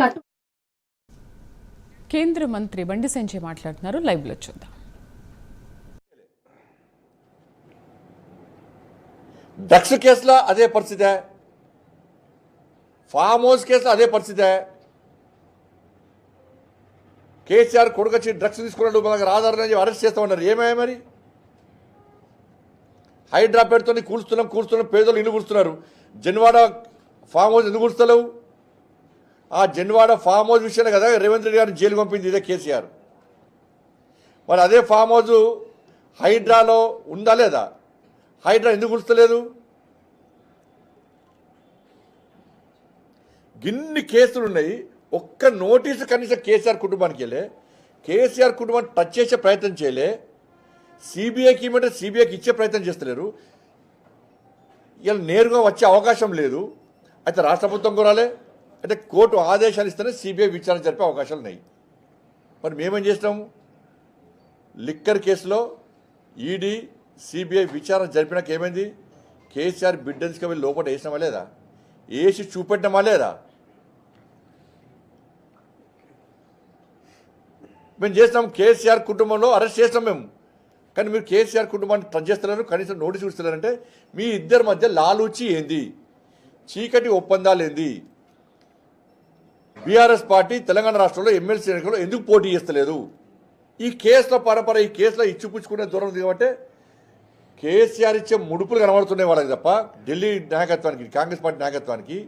కట్టు కేంద్ర మంత్రి బండి సంజయ్ మాట్లాడుతున్నారు. లైవ్లో చూద్దాం. డ్రగ్స్ కేసులో అదే పరిస్థితే. ఫామ్ హౌస్ కేసులో అదే పరిస్థితే. కేసీఆర్ కొడుకొచ్చి డ్రగ్స్ తీసుకున్నాడు మనకు రాధారని అరెస్ట్ చేస్తామన్నారు ఏమయ్యా మరి? హైడ్రా పేరుతో కూల్స్తున్నాం కూల్స్తున్నాం పేదలు ఇల్లు కూలుస్తున్నారు. జన్వాడ ఫామ్ హౌస్ ఎందుకు కూలుస్తలేవు? ఆ జన్వాడ ఫామ్ హౌస్ విషయంలో కదా రేవంత్ రెడ్డి గారిని జైలు పంపింది ఇదే కేసీఆర్. మరి అదే ఫామ్ హౌస్ హైడ్రాలో ఉందా లేదా? హైడ్రా ఎందుకు గుర్తులేదు? గిన్ని కేసులు ఉన్నాయి ఒక్క నోటీసు కనీసం కేసీఆర్ కుటుంబానికి వెళ్ళే కేసీఆర్ కుటుంబాన్ని టచ్ చేసే ప్రయత్నం చేయలే సిబిఐకి ఇవ్వమంటే సిబిఐకి ఇచ్చే ప్రయత్నం చేస్తలేరు. ఇలా నేరుగా వచ్చే అవకాశం లేదు అయితే రాష్ట్ర ప్రభుత్వం కోరాలే అంటే కోర్టు ఆదేశాలు ఇస్తేనే సిబిఐ విచారణ జరిపే అవకాశాలు ఉన్నాయి. మరి మేమేం చేసినాము లిక్కర్ కేసులో ఈడీ సిబిఐ విచారణ జరిపినాక ఏమైంది? కేసీఆర్ బిడ్డ వెళ్ళి లోపల వేసినామా లేదా? వేసి చూపెట్టినామా లేదా? మేము చేసినాం కేసీఆర్ కుటుంబంలో అరెస్ట్ చేసినాం మేము. కానీ మీరు కేసీఆర్ కుటుంబాన్ని టచ్ చేస్తున్నారు కనీసం నోటీస్ ఇస్తున్నారంటే మీ ఇద్దరి మధ్య లాలూచి ఏంది? చీకటి ఒప్పందాలు ఏంది? బీఆర్ఎస్ పార్టీ తెలంగాణ రాష్ట్రంలో ఎమ్మెల్సీ ఎన్నికల్లో ఎందుకు పోటీ చేస్తలేదు? ఈ కేసుల పరంపర ఈ కేసులో ఇచ్చిపుచ్చుకునే దూరం దిగబట్టే కేసీఆర్ ఇచ్చే ముడుపులు కనబడుతున్నాయి వాళ్ళకి తప్ప ఢిల్లీ నాయకత్వానికి కాంగ్రెస్ పార్టీ నాయకత్వానికి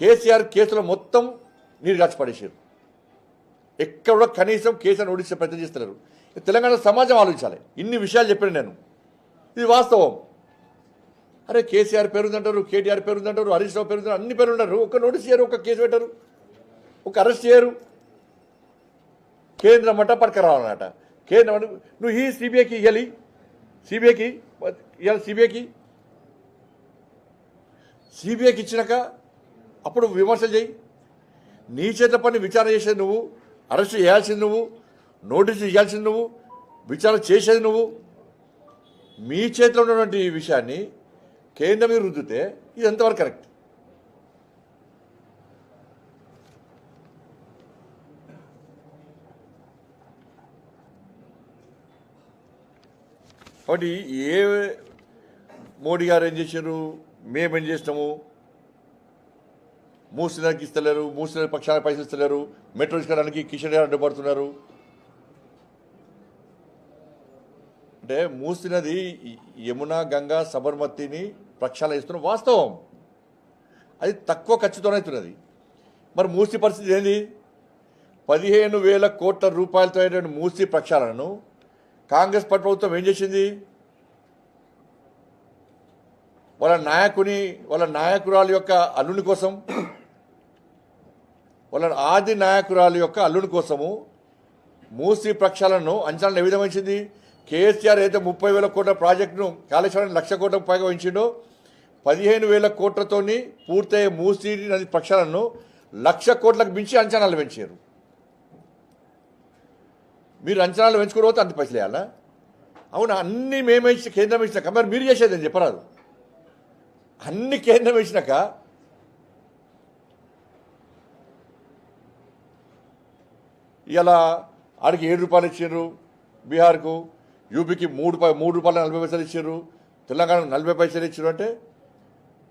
కేసీఆర్ కేసులో మొత్తం నీరు కాచి ఎక్కడ కూడా కనీసం కేసీఆర్ ఓడించే ప్రయత్నం చేస్తున్నారు తెలంగాణ సమాజం ఆలోచించాలి. ఇన్ని విషయాలు చెప్పాను నేను. ఇది వాస్తవం. అరే కేసీఆర్ పేరుందంటారు కేటీఆర్ పేరుందంటారు హరీష్ రావు పేరుందంటారు అన్ని పేరు ఒక నోటీస్ చేయరు ఒక కేసు పెట్టరు. ఒక అరెస్ట్ చేయరు కేంద్రం అంట పట్టుకురావాలన్నట కేంద్రం అంటే నువ్వు ఈ సిబిఐకి ఇవ్వాలి సిబిఐకి ఇవ్వాలి సిబిఐకి. సిబిఐకి ఇచ్చినాక అప్పుడు విమర్శలు చేయి నీ చేత పని విచారణ చేసేది నువ్వు అరెస్ట్ చేయాల్సింది నువ్వు నోటీసు ఇవ్వాల్సింది నువ్వు విచారణ చేసేది నువ్వు. మీ చేతిలో ఉన్నటువంటి ఈ విషయాన్ని కేంద్రం మీద రుద్దితే ఇది ఎంతవరకు కరెక్ట్? కాబట్టి ఏ మోడీ గారు ఏం చేశారు? మేము ఏం చేసినాము మూసినకి ఇస్తలేరు మూసిన పక్షాల పైసలు ఇస్తలేరు మెట్రో తీసుకోవడానికి కిషన్ గారు అడ్డుపడుతున్నారు. అంటే మూసినది యమున గంగా సబర్మతిని ప్రక్షాళన వాస్తవం. అది తక్కువ ఖర్చుతోనే అవుతున్నది మరి మూసి పరిస్థితి ఏంది? పదిహేను వేల కోట్ల రూపాయలతో అయినటువంటి మూసి ప్రక్షాళనను కాంగ్రెస్ ప్రభుత్వం ఏం చేసింది? వాళ్ళ నాయకుని వాళ్ళ నాయకురాలు యొక్క అల్లుని కోసం వాళ్ళ ఆది నాయకురాలు యొక్క అల్లుని కోసము మూసి ప్రక్షాళనను అంచనా ఏ విధంగా కేసీఆర్ అయితే ముప్పై వేల కోట్ల ప్రాజెక్టును కాళేశ్వరం లక్ష కోట్లకు పైగా వహించిండో పదిహేను వేల కోట్లతోని పూర్తయ్యే మూసి నది ప్రక్షాళనను లక్ష కోట్లకు మించి అంచనాలు పెంచారు. మీరు అంచనాలు పెంచుకోకపోతే అంత పైసలు వేయాలా? అవును? అన్ని మేమే ఇచ్చిన కేంద్రం ఇచ్చినాక. మరి మీరు చేసేది అని చెప్పరాదు? అన్ని కేంద్రం ఇచ్చినాక ఇలా ఆడికి ఏడు రూపాయలు ఇచ్చారు బీహార్కు యూపీకి మూడు మూడు రూపాయలు నలభై పైసలు ఇచ్చారు తెలంగాణకు నలభై పైసలు ఇచ్చారు అంటే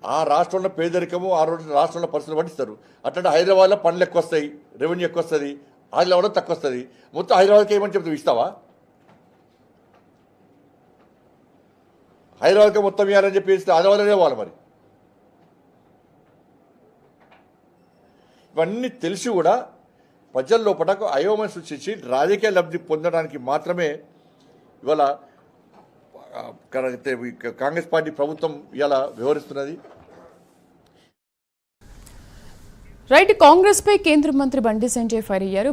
ఆ రాష్ట్రంలో పేదరికము ఆ రోజు రాష్ట్రంలో పరిస్థితులు పట్టిస్తారు. అట్లాంటి హైదరాబాద్లో పనులు ఎక్కువ వస్తాయి రెవెన్యూ ఎక్కువ వస్తుంది ఆదిలాబాద్లో తక్కువ వస్తుంది మొత్తం హైదరాబాద్కి ఏమని చెప్తావు ఇస్తావా? హైదరాబాద్కి మొత్తం ఇవ్వాలని చెప్పి ఇస్తే హైదరాబాద్లోనే పోవాలి మరి. ఇవన్నీ తెలిసి కూడా ప్రజల లోపటకు అయోమయం సృష్టించి రాజకీయ లబ్ధి పొందడానికి మాత్రమే ఇవాళ కాంగ్రెస్ పార్టీ ప్రభుత్వం ఇలా వ్యవహరిస్తున్నది. రైట్ కాంగ్రెస్ పై కేంద్ర మంత్రి బండి సంజయ్ ఫైర్ అయ్యారు.